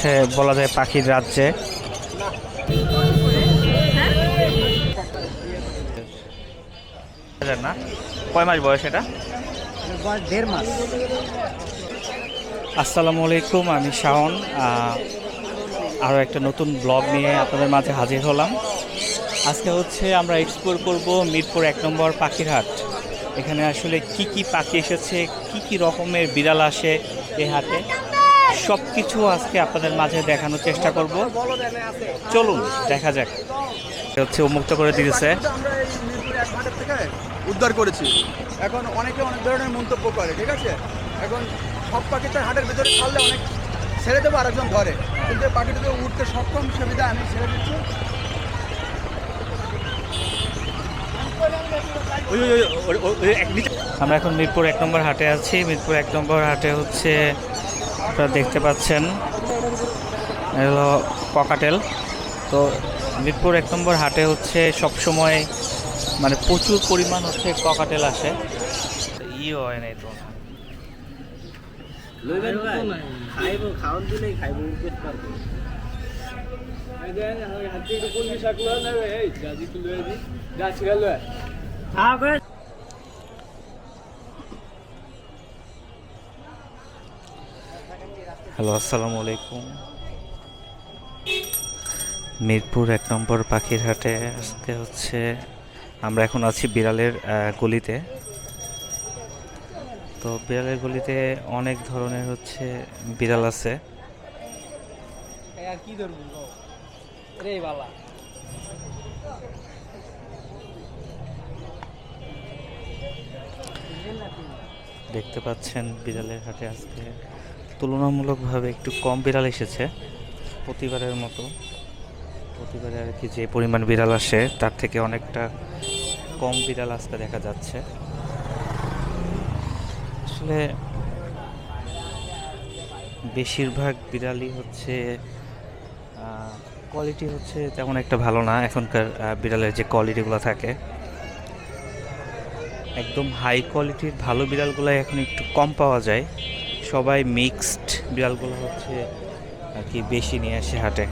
হচ্ছে বলা যায় পাখির রাজ্যে। না? কয় মাস বয়স এটা? দেড় মাস। আসসালামু আলাইকুম আমি শাওন। আরও একটা নতুন ব্লগ নিয়ে আপনাদের মাঝে হাজির হলাম। আজকে হচ্ছে আমরা এক্সপ্লোর করব মিরপুর এক নম্বর পাখির হাট এখানে আসলে কি কি পাখি এসেছে কি কি রকমের বিড়াল আসে এই হাটে? সব কিছু আজকে আপনাদের মাঝে দেখানোর চেষ্টা করব। চলুন দেখা যাক। হচ্ছে উন্মুক্ত করে দিয়েছে। উদ্ধার করেছি। এখন অনেকে অনেক ধরনের মন্তব্য করে ঠিক আছে? এখন সব পাখি তো হাটের ভিতরে ছাড়লে অনেক ছেড়ে দেবো আরেকজন ধরে। কিন্তু এই পাখিটা তো উঠতে সক্ষম সুবিধা আমি ছেড়ে দিচ্ছি। আমরা এখন মিরপুর এক নম্বর হাটে আছি। মিরপুর এক নম্বর হাটে হচ্ছে আপনারা দেখতে পাচ্ছেন হলো ককাটেল তো মিরপুর এক নম্বর হাটে হচ্ছে সব সময় মানে প্রচুর পরিমাণ হচ্ছে ককাটেল আসে। ইয়ে হয় নাই তো। খাইব খাওয়ান হ্যালো, আসসালামু আলাইকুম। মিরপুর এক নম্বর পাখির হাটে আজকে হচ্ছে, আমরা এখন আছি বিড়ালের গলিতে। তো বিড়ালের গলিতে অনেক ধরনের হচ্ছে বিড়াল আছে। দেখতে পাচ্ছেন বিড়ালের হাটে আজকে তুলনামূলকভাবে একটু কম বিড়াল এসেছে, প্রতিবারের মতো। প্রতিবারে আর কি যে পরিমাণ বিড়াল আসে, তার থেকে অনেকটা কম বিড়াল আসতে দেখা যাচ্ছে। আসলে বেশিরভাগ বিড়ালই হচ্ছে কোয়ালিটি হচ্ছে তেমন একটা ভালো না। এখনকার বিড়ালের যে কোয়ালিটিগুলো থাকে, একদম হাই কোয়ালিটির ভালো বিড়ালগুলো এখন একটু কম পাওয়া যায়। সবাই মিক্সড বিড়ালগুলো হচ্ছে আর কি বেশি নিয়ে আসে হাটে।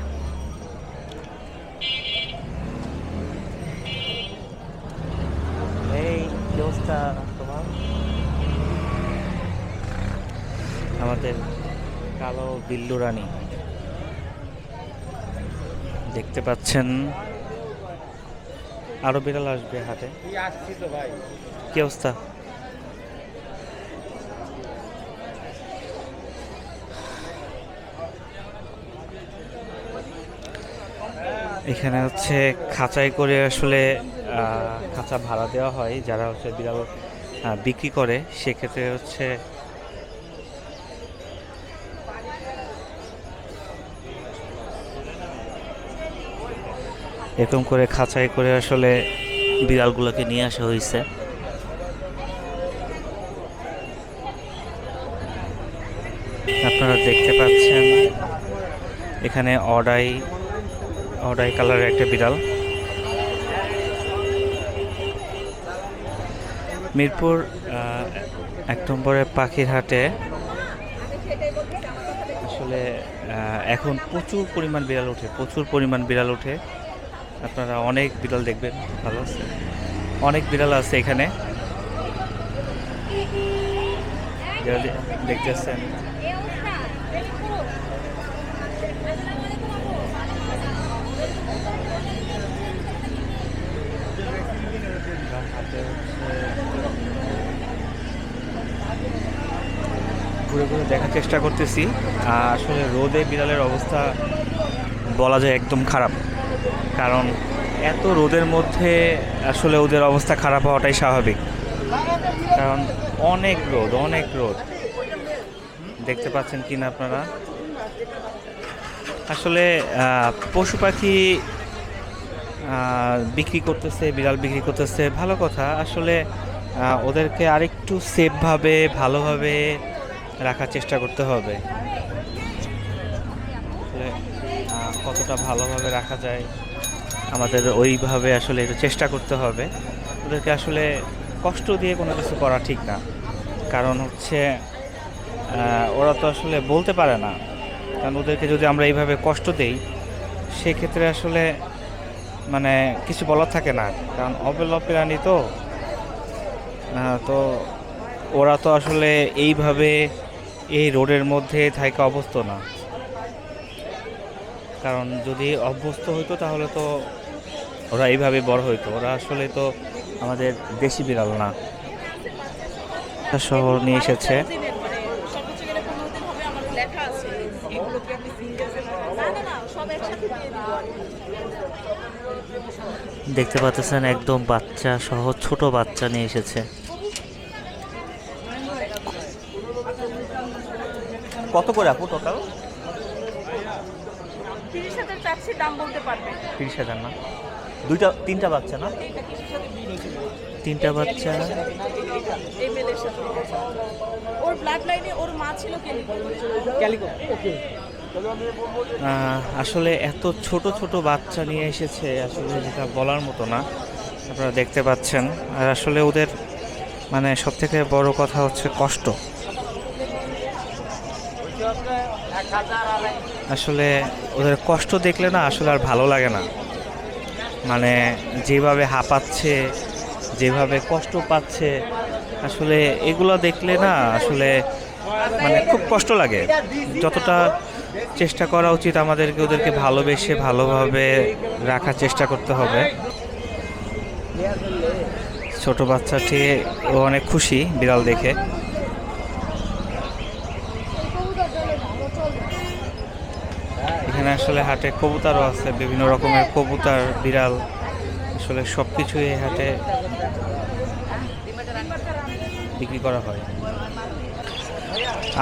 আমাদের কালো বিল্লু রানী। দেখতে পাচ্ছেন আরও বিড়াল আসবে হাটে। কি অবস্থা? এখানে হচ্ছে খাঁচাই করে আসলে খাঁচা ভাড়া দেওয়া হয়, যারা হচ্ছে বিড়াল বিক্রি করে, সেক্ষেত্রে হচ্ছে এরকম করে খাঁচাই করে আসলে বিড়ালগুলোকে নিয়ে আসা হয়েছে। আপনারা দেখতে পাচ্ছেন, এখানে অডাই অডাই কালারের একটা বিড়াল। মিরপুর এক নম্বরে পাখির হাটে আসলে এখন প্রচুর পরিমাণ বিড়াল ওঠে, প্রচুর পরিমাণ বিড়াল ওঠে। আপনারা অনেক বিড়াল দেখবেন, ভালো আছে। অনেক বিড়াল আছে এখানে। দেখতেছেন আমরা হাটে হচ্ছে ঘুরে ঘুরে দেখার চেষ্টা করতেছি। আসলে রোদে বিড়ালের অবস্থা বলা যায় একদম খারাপ। কারণ এত রোদের মধ্যে আসলে ওদের অবস্থা খারাপ হওয়াটাই স্বাভাবিক। কারণ অনেক রোদ অনেক রোদ। দেখতে পাচ্ছেন কিনা আপনারা? আসলে পশু পাখি বিক্রি করতেছে, বিড়াল বিক্রি করতেছে, ভালো কথা। আসলে ওদেরকে আরেকটু সেফভাবে ভালোভাবে রাখার চেষ্টা করতে হবে। কতটা ভালোভাবে রাখা যায়, আমাদের ওইভাবে আসলে চেষ্টা করতে হবে। ওদেরকে আসলে কষ্ট দিয়ে কোনো কিছু করা ঠিক না। কারণ হচ্ছে ওরা তো আসলে বলতে পারে না। কারণ ওদেরকে যদি আমরা এইভাবে কষ্ট দেই, সেক্ষেত্রে আসলে মানে কিছু বলার থাকে না। কারণ অবল প্রাণী তো তো ওরা তো আসলে এইভাবে এই রোডের মধ্যে থাকা অভ্যস্ত না। কারণ যদি অভ্যস্ত হইতো তাহলে তো ওরা এইভাবে বড় হইতো। ওরা আসলে তো আমাদের দেশি বিড়াল না। শহর নিয়ে এসেছে। দেখতে পাচ্ছেন একদম বাচ্চা সহ ছোট বাচ্চা নিয়ে এসেছে। কত করে আপু টোটাল তিরিশ হাজার চাচ্ছি দাম বলতে পারবেন তিরিশ হাজার না? দুইটা তিনটা বাচ্চা না? তিনটা বাচ্চা। ওর ব্লাড লাইনে ওর মা ছিল ক্যালিকো ওকে। আসলে এত ছোট ছোট বাচ্চা নিয়ে এসেছে আসলে যেটা বলার মতো না। আপনারা দেখতে পাচ্ছেন। আর আসলে ওদের মানে সব থেকে বড় কথা হচ্ছে কষ্ট। আসলে ওদের কষ্ট দেখলে না আসলে আর ভালো লাগে না। মানে যেভাবে হাঁপাচ্ছে, যেভাবে কষ্ট পাচ্ছে, আসলে এগুলো দেখলে না আসলে মানে খুব কষ্ট লাগে। যতটা চেষ্টা করা উচিত আমাদেরকে ওদেরকে ভালোবেসে ভালোভাবে রাখার চেষ্টা করতে হবে। ছোট বাচ্চাটি ও অনেক খুশি বিড়াল দেখে এখানে আসলে হাটে কবুতারও আছে, বিভিন্ন রকমের কবুতার, বিড়াল, আসলে সব কিছুই এই হাটে বিক্রি করা হয়।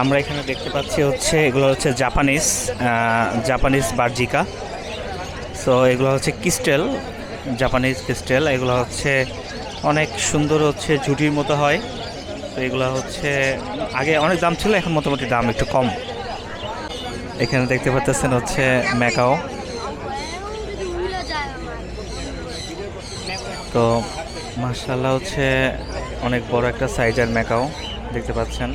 আমরা এখানে দেখতে পাচ্ছি হচ্ছে, এগুলো হচ্ছে জাপানিজ জাপানিজ বার্জিকা। সো এগুলো হচ্ছে ক্রিস্টেল, জাপানিজ ক্রিস্টেল। এগুলো হচ্ছে অনেক সুন্দর হচ্ছে ঝুটির মতো হয়। তো এগুলো হচ্ছে, আগে অনেক দাম ছিল, এখন মোটামুটি দাম একটু কম। এখানে দেখতে পাচ্ছেন হচ্ছে ম্যাকাও। তো মার্শাল্লাহ হচ্ছে অনেক বড় একটা সাইজের ম্যাকাও দেখতে পাচ্ছেন।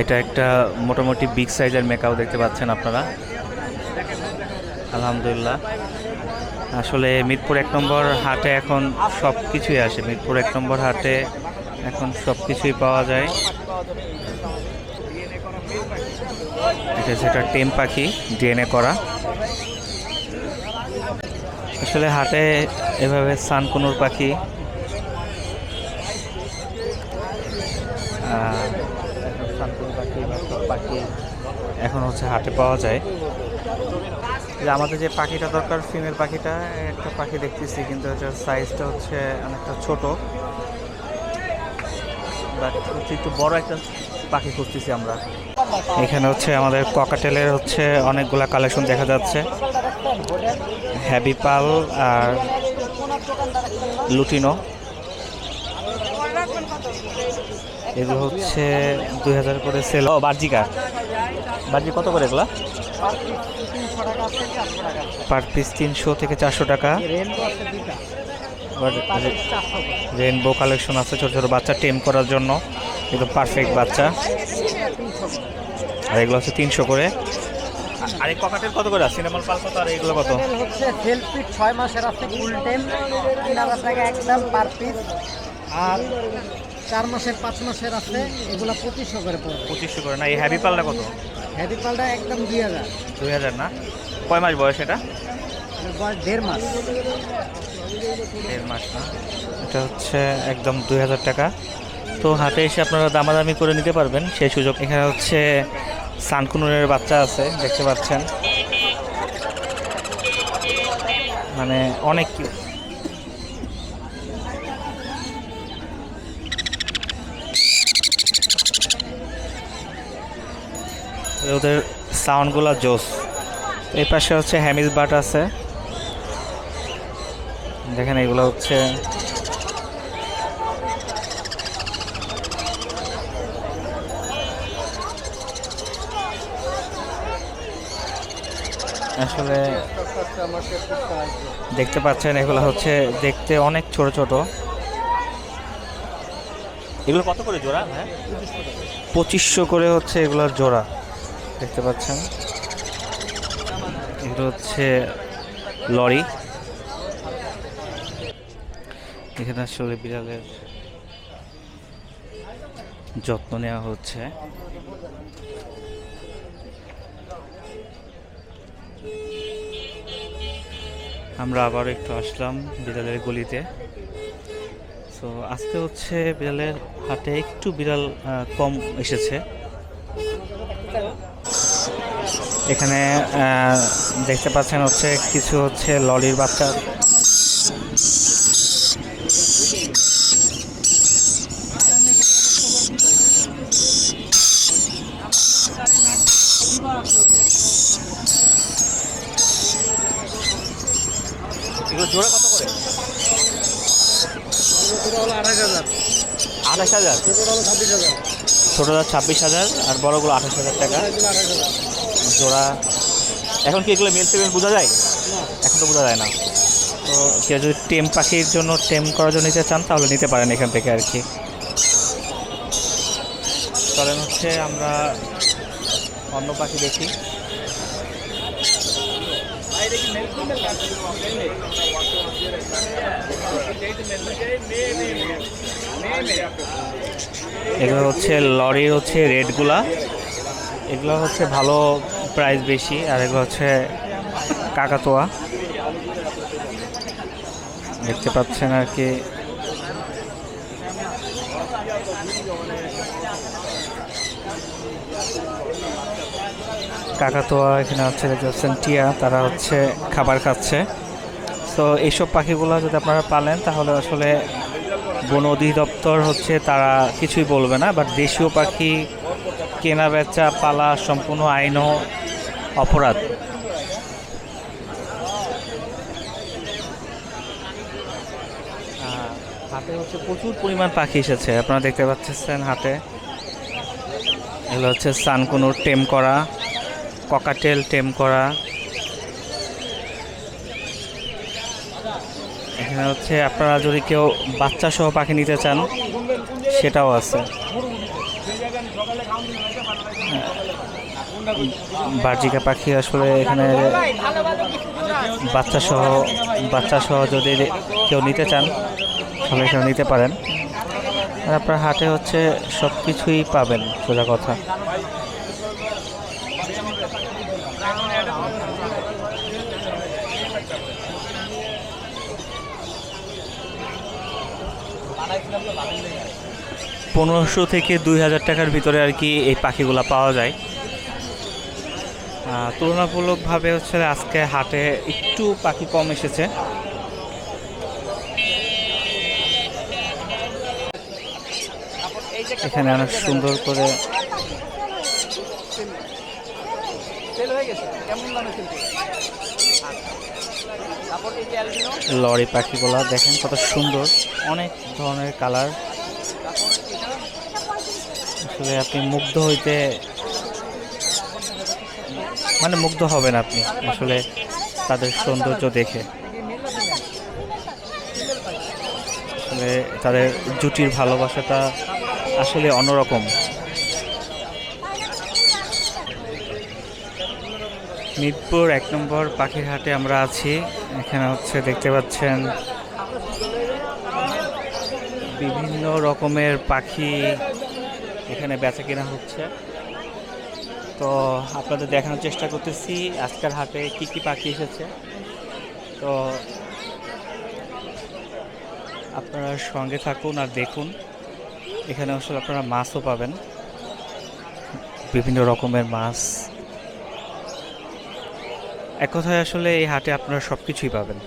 এটা একটা মোটামুটি বিগ সাইজের মেকাও দেখতে পাচ্ছেন আপনারা। আলহামদুলিল্লাহ। আসলে মিরপুর এক নম্বর হাটে এখন সব কিছুই আসে। মিরপুর এক নম্বর হাটে এখন সব কিছুই পাওয়া যায়। এটা একটা টেম পাখি, ডিএনএ করা। আসলে হাটে এভাবে সানকুনুর পাখি পাখি পাখি এখন হচ্ছে হাটে পাওয়া যায়। আমাদের যে পাখিটা দরকার ফিমেল পাখিটা, একটা পাখি দেখতেছি, কিন্তু সাইজটা হচ্ছে অনেকটা ছোট। একটু বড় একটা পাখি খুঁজতেছি আমরা। এখানে হচ্ছে আমাদের ককাটেলের হচ্ছে অনেকগুলা কালেকশন দেখা যাচ্ছে। হ্যাভি পাল আর লুটিনো এগুলো হচ্ছে দুই হাজার করে সেল ও বার্জিকা বার্জি কত করে এগুলা? পার পিস তিনশো থেকে চারশো টাকা। রেনবো কালেকশন আছে ছোটো ছোটো বাচ্চা টেম করার জন্য। একদম পারফেক্ট বাচ্চা। আর এগুলো হচ্ছে তিনশো করে। আর এই ককাটের কত করে? সিনেমাল পাল কত আর এগুলো কত? হচ্ছে সেলফিট ছয় মাসের আছে ফুল টাইম তিন হাজার টাকা একদম পার পিস আর চার মাসের পাঁচ মাসের আছে এগুলো পঁচিশশো করে পড়বে। পঁচিশশো করে। না এই হ্যাভি পালটা কত? হেভি পালটা একদম দুই হাজার। দুই হাজার না? কয় মাস বয়স এটা? এটা হচ্ছে একদম দুই হাজার টাকা। তো হাটে এসে আপনারা দামাদামি করে নিতে পারবেন। সেই সুযোগ এখানে হচ্ছে সানকুনুরের বাচ্চা আছে, দেখতে পাচ্ছেন। মানে অনেক cute। ওদের সাউন্ডগুলো জোস। এই পাশে হচ্ছে হ্যামিজ বাট আছে। দেখেন এগুলো হচ্ছে আসলে দেখতে পাচ্ছেন এগুলো হচ্ছে দেখতে অনেক ছোট ছোট। এগুলো কত করে জোড়া হ্যাঁ? পঁচিশশো করে হচ্ছে এগুলোর জোড়া দেখতে পাচ্ছেন। এগুলো হচ্ছে লরি। এখানে আসলে বিড়ালের যত্ন নেওয়া হচ্ছে। আমরা আবার একটু আসলাম বিড়ালের গলিতে। তো আজকে হচ্ছে বিড়ালের হাটে একটু বিড়াল কম এসেছে। এখানে দেখতে পাচ্ছেন হচ্ছে কিছু হচ্ছে লরির বাচ্চা। হাজার। ছোটোটা ছাব্বিশ হাজার আর বড়গুলো আঠাশ হাজার টাকা। জোড়া, এখন কি এগুলো মেল পেমেন্ট বোঝা যায়? এখন তো বোঝা যায় না। তো কেউ যদি টেম পাখির জন্য টেম করার জন্য নিতে চান, তাহলে নিতে পারেন এখান থেকে আর কি। কারণ হচ্ছে আমরা অন্য পাখি দেখি। এগুলো হচ্ছে লরির হচ্ছে রেটগুলা। এগুলো হচ্ছে ভালো প্রাইস বেশি, আর এগুলো হচ্ছে কাকাতোয়া। দেখতে পাচ্ছেন আর কি কাকাতোয়া, এখানে হচ্ছে দেখতে টিয়া, তারা হচ্ছে খাবার খাচ্ছে। তো এইসব পাখিগুলো যদি আপনারা পালেন, তাহলে আসলে বন অধিদপ্তর হচ্ছে তারা কিছুই বলবে না। বাট দেশীয় পাখি, কেনা, বেচা, পালা সম্পূর্ণ আইন অপরাধ। হাতে হচ্ছে প্রচুর পরিমাণ পাখি এসেছে। আপনারা দেখতে পাচ্ছেন হাতে। এগুলো হচ্ছে সানকুনুর টেম করা। ককাটেল টেম করা। এখানে হচ্ছে আপনারা যদি কেউ বাচ্চা সহ পাখি নিতে চান, সেটাও আছে। বার্জিকা পাখি আসলে এখানে বাচ্চা সহ বাচ্চা সহ যদি কেউ নিতে চান তাহলে এখানে নিতে পারেন। আর আপনার হাটে হচ্ছে সব কিছুই পাবেন, সোজা কথা। পনেরোশো থেকে দুই হাজার টাকার ভিতরে আর কি এই পাখিগুলো পাওয়া যায়। তুলনামূলকভাবে হচ্ছে আজকে হাটে একটু পাখি কম এসেছে। এখানে অনেক সুন্দর করে লরি পাখিগুলো দেখেন কত সুন্দর। অনেক ধরনের কালার। আসলে আপনি মুগ্ধ হইতে মানে মুগ্ধ হবেন আপনি আসলে তাদের সৌন্দর্য দেখে। আসলে তাদের জুটির ভালোবাসাটা আসলে অন্যরকম। মিরপুর এক নম্বর পাখির হাটে আমরা আছি। এখানে হচ্ছে দেখতে পাচ্ছেন বিভিন্ন রকমের পাখি এখানে বেচা কেনা হচ্ছে। তো আপনাদের দেখানোর চেষ্টা করতেছি, আজকের হাটে কি কি পাখি এসেছে। তো আপনারা সঙ্গে থাকুন আর দেখুন। এখানে আসলে আপনারা মাছও পাবেন। বিভিন্ন রকমের মাছ। এক কথায় আসলে এই হাটে আপনারা সব কিছুই পাবেন।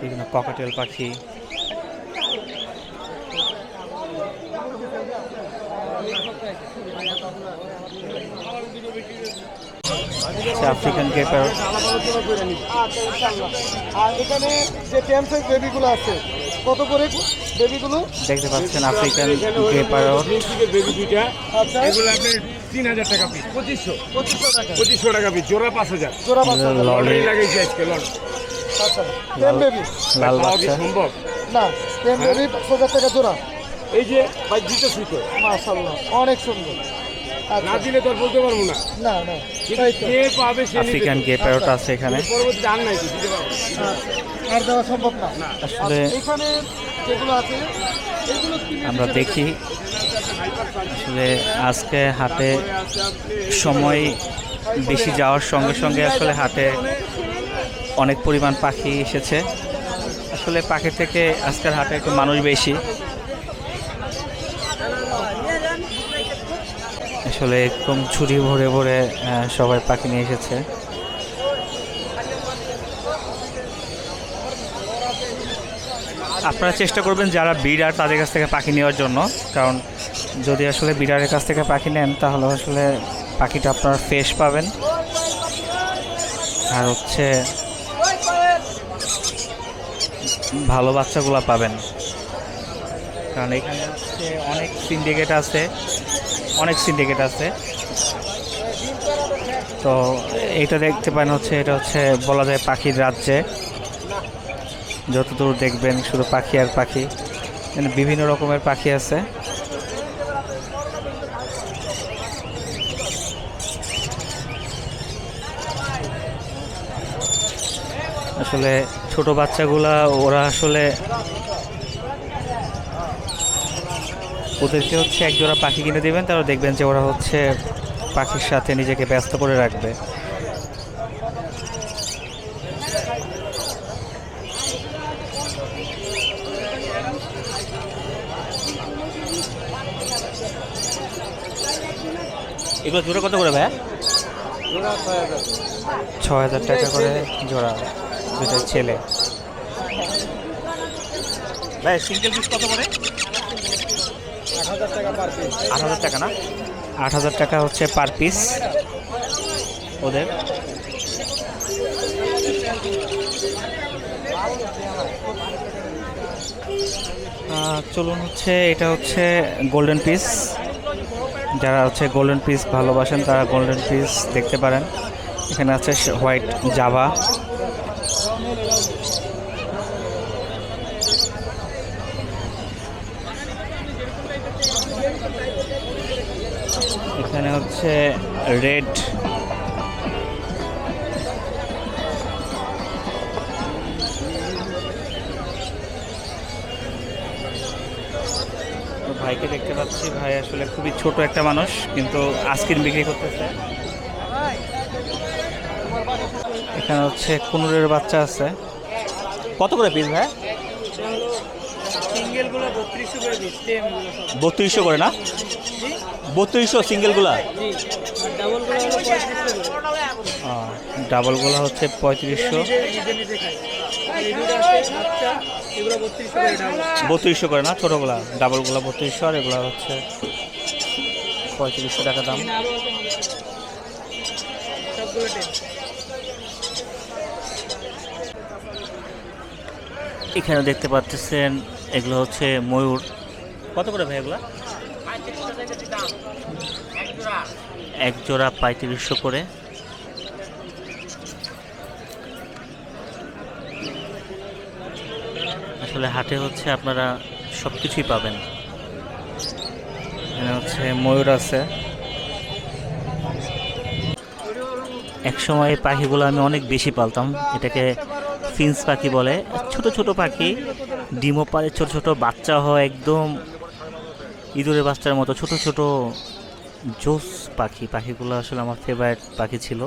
বিভিন্ন ককাটেল পাখি। আফ্রিকান গেপার আর এখানে যে সাইজ বেবিগুলো আছে কত করে বেবিগুলো দেখতে পাচ্ছেন আফ্রিকান গেপার বেবি দুইটা আচ্ছা এগুলো আপনার তিন হাজার টাকা পিস পঁচিশশো পঁচিশশো টাকা পঁচিশশো টাকা পিস জোড়া পাঁচ হাজার জোড়া লটারি লাগাইছে আজকে লট আচ্ছা বেবি লাল কি বাচ্চা। সম্ভব না টেম বেবি পাঁচ হাজার টাকা জোড়া এই যে ভাই দিতেছি তো মাশাল্লাহ অনেক সুন্দর। না আচ্ছা দিলে তো বলতে পারব না। না না যে পাবে সে আফ্রিকান। গে প্যারট আছে এখানে। পরবর্তীতে আর নাই দিতে পারব। আর দেওয়া সম্ভব না। আসলে এখানে যেগুলো আছে আমরা দেখি। আসলে আজকে হাটে সময় বেশি যাওয়ার সঙ্গে সঙ্গে আসলে হাটে অনেক পরিমাণ পাখি এসেছে। আসলে পাখি থেকে আজকের হাটে একটু মানুষ বেশি। আসলে একদম ছুরি ভরে ভরে সবাই পাখি নিয়ে এসেছে। আপনারা চেষ্টা করবেন যারা বিড়ার তাদের কাছ থেকে পাখি নেওয়ার জন্য, কারণ যদি আসলে বিড়ারের কাছ থেকে পাখি নেন, তাহলে আসলে পাখিটা আপনারা ফ্রেশ পাবেন। আর হচ্ছে ভালো বাচ্চাগুলো পাবেন। কারণ এখানে হচ্ছে অনেক সিন্ডিকেট আছে। অনেক সিন্ডিকেট আছে। তো এটা দেখতে পান হচ্ছে, এটা হচ্ছে বলা যায় পাখির রাজ্যে। যতদূর দেখবেন শুধু পাখি আর পাখি। বিভিন্ন রকমের পাখি আছে। আসলে ছোট বাচ্চাগুলা, ওরা আসলে ওদেরকে হচ্ছে এক জোড়া পাখি কিনে দেবেন তারা দেখবেন যে ওরা হচ্ছে পাখির সাথে নিজেকে ব্যস্ত করে রাখবে। এগুলো জোড়া কত করে ভাই ছ হাজার। টাকা করে জোড়া দুটো ছেলে। ভাই সিঙ্গেল পিস কত করে? আট হাজার টাকা না? আট হাজার টাকা হচ্ছে পার পিস। ওদের। চলুন হচ্ছে, এটা হচ্ছে গোল্ডেন পিস যারা হচ্ছে গোল্ডেন পিস ভালোবাসেন, তারা গোল্ডেন পিস দেখতে পারেন। এখানে আছে হোয়াইট জাভা এখানে হচ্ছে রেড ভাইকে দেখতে পাচ্ছি। ভাই আসলে খুবই ছোট একটা মানুষ কিন্তু আইসক্রিম বিক্রি করতেছে। এখানে হচ্ছে কুনুরের বাচ্চা আছে। কত করে পিস ভাই? বত্রিশশো করে না? বত্রিশশো সিঙ্গেলগুলা? ডাবলগুলো হচ্ছে পঁয়ত্রিশশো। বত্রিশশো করে ডাবল বত্রিশশো করে না ছোটোগুলা। ডাবলগুলো বত্রিশশো আর এগুলো হচ্ছে পঁয়ত্রিশশো টাকা দাম। এখানে দেখতে পাচ্ছেন এগুলো হচ্ছে ময়ূর। কত করে ভাই এগুলো? এক জোড়া পঁয়ত্রিশশো করে। আসলে হাটে হচ্ছে আপনারা সব কিছুই পাবেন হচ্ছে ময়ূর আছে। এক সময় পাখিগুলো আমি অনেক বেশি পালতাম, এটাকে ফিন্স পাখি বলে। ছোট ছোট পাখি, ডিমও পারে ছোট ছোট, বাচ্চা হয় একদম ইঁদুরের বাচ্চার মতো, ছোট ছোট জোস পাখি, পাখিগুলো আসলে আমার ফেভারিট পাখি ছিল।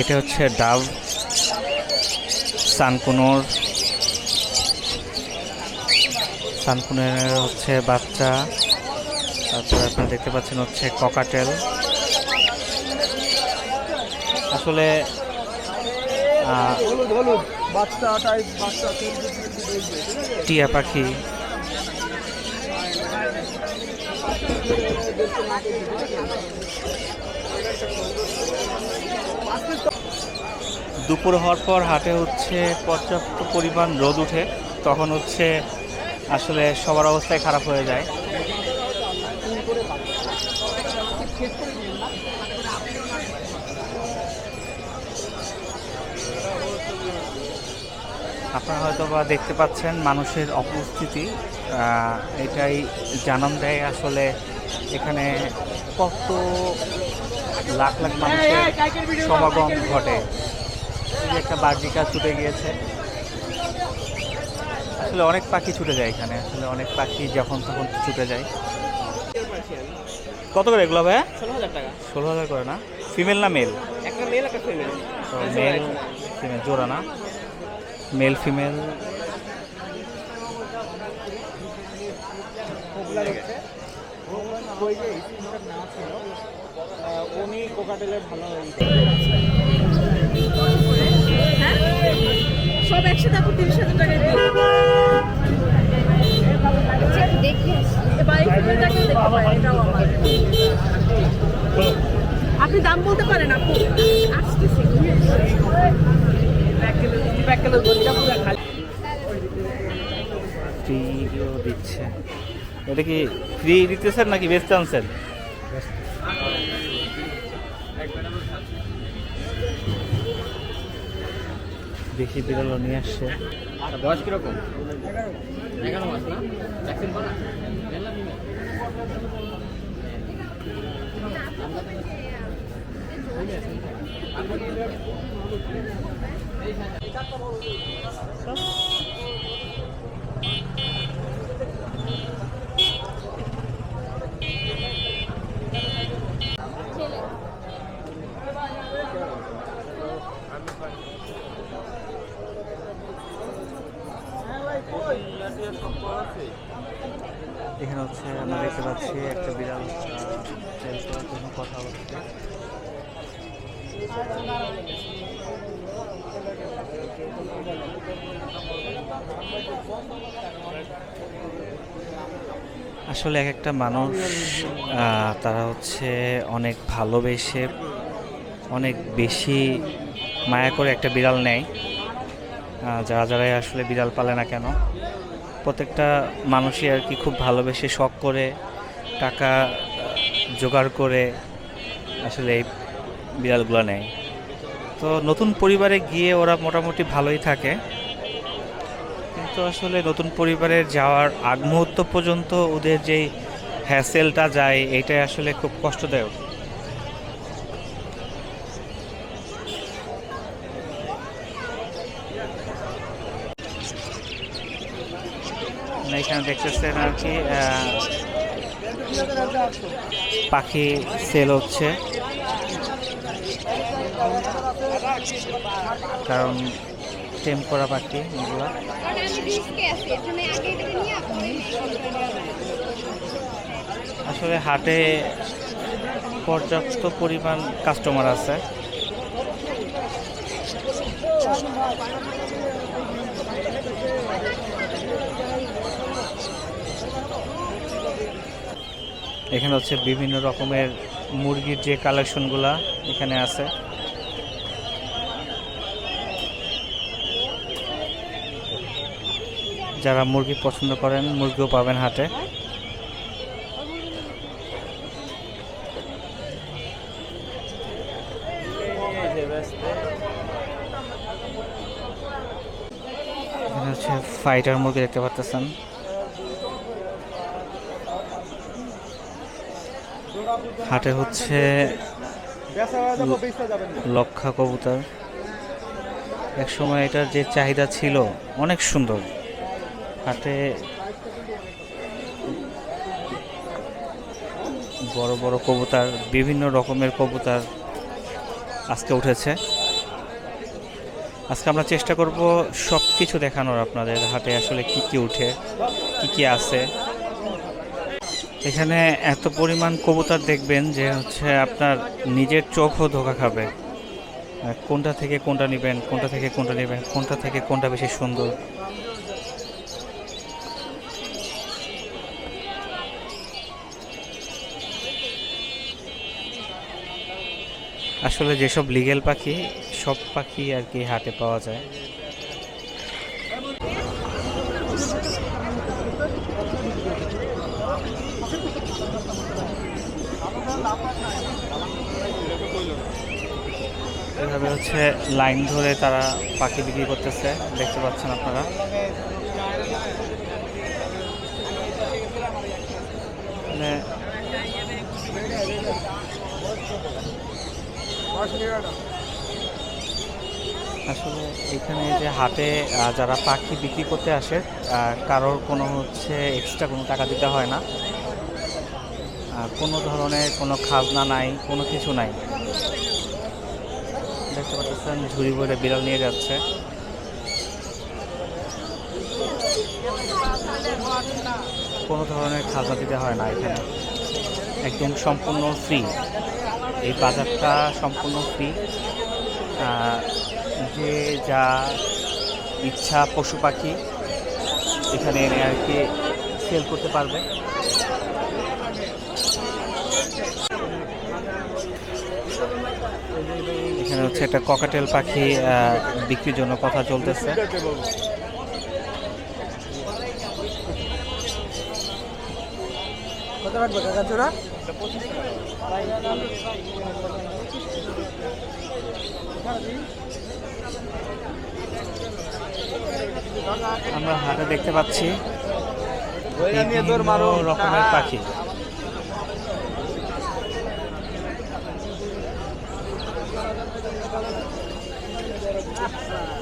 এটা হচ্ছে ডাব সানকুনোর। সানকুনের হচ্ছে বাচ্চা। তারপরে আপনারা দেখতে পাচ্ছেন হচ্ছে ককাটেল। আসলে বাচ্চা টাইপ বাচ্চা টিয়া পাখি। দুপুর হওয়ার পর হাটে হচ্ছে পর্যাপ্ত পরিমাণ রোদ উঠে, তখন হচ্ছে আসলে সবার অবস্থায় খারাপ হয়ে যায়। আপনারা হয়তো বা দেখতে পাচ্ছেন মানুষের উপস্থিতি আহ, এটাই জানান দেয় আসলে এখানে কত লাখ লাখ মানুষের সমাগম ঘটে। একটা বার্জিকা ছুটে গিয়েছে। আসলে অনেক পাখি ছুটে যায় এখানে। আসলে অনেক পাখি যখন তখন ছুটে যায়। কত করে এগুলো ভাইয়া? ষোলো হাজার টাকা। ষোলো হাজার করে না? ফিমেল না মেল? একটা মেল একটা ফিমেল। মেল ফিমেল জোড়া না? মেল ফিমেল কোকাটেলের ভালো সব একসাথে আপনি আপনি দাম বলতে পারেন আপু। আসতেছি। ফ্রিও দিচ্ছে। এটা কি ফ্রি দিতেছেন নাকি বেচতে আনছেন? দেশি বিড়ালও নিয়ে আসছে। বয়স কীরকম? এগারো মাস না? ভ্যাকসিন করা? এখানে হচ্ছে আমরা দেখতে পাচ্ছি একটা বিড়াল কথা হচ্ছে আসলে এক একটা মানুষ তারা হচ্ছে অনেক ভালোবেসে, অনেক বেশি মায়া করে একটা বিড়াল নেয়। যারা যারাই আসলে বিড়াল পালে না কেন, প্রত্যেকটা মানুষই আর কি খুব ভালোবেসে শখ করে, টাকা জোগাড় করে আসলে এই বিড়ালগুলো নেয়। তো নতুন পরিবারে গিয়ে ওরা মোটামুটি ভালোই থাকে। কিন্তু আসলে নতুন পরিবারে যাওয়ার আগ মুহূর্ত পর্যন্ত ওদের যেই হ্যাসেলটা যায়, এটাই আসলে খুব কষ্টদায়ক। মানে এখানে দেখতেছেন আর কি পাখি সেল হচ্ছে। কারণ টেম করা পাখি এগুলা। আসলে হাটে পর্যাপ্ত পরিমাণ কাস্টমার আছে। এখানে হচ্ছে বিভিন্ন রকমের মুরগির যে কালেকশনগুলা এখানে আছে। যারা মুরগি পছন্দ করেন, মুরগিও পাবেন হাটে। হচ্ছে ফাইটার মুরগি দেখতে পাচ্ছেন হাটে হচ্ছে লক্ষা কবুতর। এক সময় এটার যে চাহিদা ছিল, অনেক সুন্দর। হাটে বড় বড় কবুতর, বিভিন্ন রকমের কবুতর আজকে উঠেছে। আজকে আমরা চেষ্টা করব সব কিছু দেখানোর আপনাদের হাটে আসলে কি কি উঠে, কি কি আছে। এখানে এত পরিমাণ কবুতর দেখবেন যে হচ্ছে আপনার নিজের চোখও ধোকা খাবে। কোনটা থেকে কোনটা নেবেন, কোনটা থেকে কোনটা নেবেন, কোনটা থেকে কোনটা বেশি সুন্দর। আসলে যেসব লিগেল পাখি, সব পাখি আর কি হাটে পাওয়া যায়। এভাবে হচ্ছে লাইন ধরে তারা পাখি বিক্রি করতেছে, দেখতে পাচ্ছেন আপনারা। মানে আসলে এখানে যে হাটে যারা পাখি বিক্রি করতে আসে কারোর কোনো হচ্ছে এক্সট্রা কোনো টাকা দিতে হয় না। কোনো ধরনের কোনো খাজনা নাই, কোনো কিছু নাই। দেখতে পাচ্ছেন, ঝুড়ি ভরে বিড়াল নিয়ে যাচ্ছে। কোনো ধরনের খাজনা দিতে হয় না এখানে। একদম সম্পূর্ণ ফ্রি এই বাজারটা সম্পূর্ণ ফ্রি যে যা ইচ্ছা পশু পাখি এখানে এনে আর কি সেল করতে পারবে। এখানে হচ্ছে একটা ককাটেল পাখি বিক্রির জন্য কথা চলতেছে। কত কাকা আমরা হাটে দেখতে পাচ্ছি রকমের পাখি।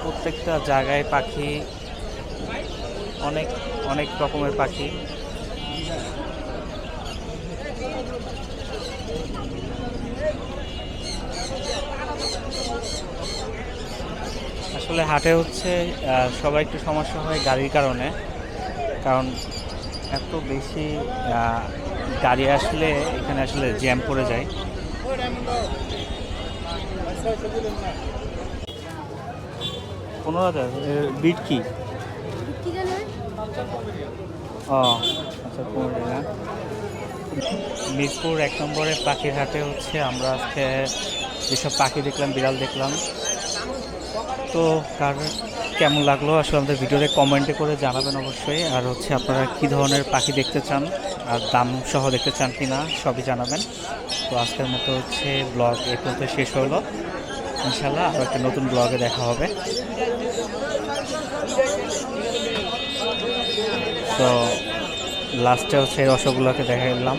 প্রত্যেকটা জায়গায় পাখি অনেক অনেক রকমের পাখি। আসলে হাটে হচ্ছে সবাই একটু সমস্যা হয় গাড়ির কারণে। কারণ এত বেশি গাড়ি আসলে এখানে আসলে জ্যাম পড়ে যায়। পনেরো হাজার বিট কি? ও আচ্ছা পনেরো না। মিরপুর এক নম্বরে পাখির হাটে হচ্ছে আমরা আজকে যেসব পাখি দেখলাম বিড়াল দেখলাম। তো কার কেমন লাগল আসলে আমাদের ভিডিওতে কমেন্টে করে জানাবেন অবশ্যই। আর হচ্ছে আপনারা কী ধরনের পাখি দেখতে চান, আর দাম সহ দেখতে চান কি না সবই জানাবেন। তো আজকের মতো হচ্ছে ব্লগ এ পর্যন্ত শেষ হলো। ইনশাল্লাহ আরও একটা নতুন ব্লগে দেখা হবে। তো লাস্টে হচ্ছে রসগোল্লাকে দেখা গেলাম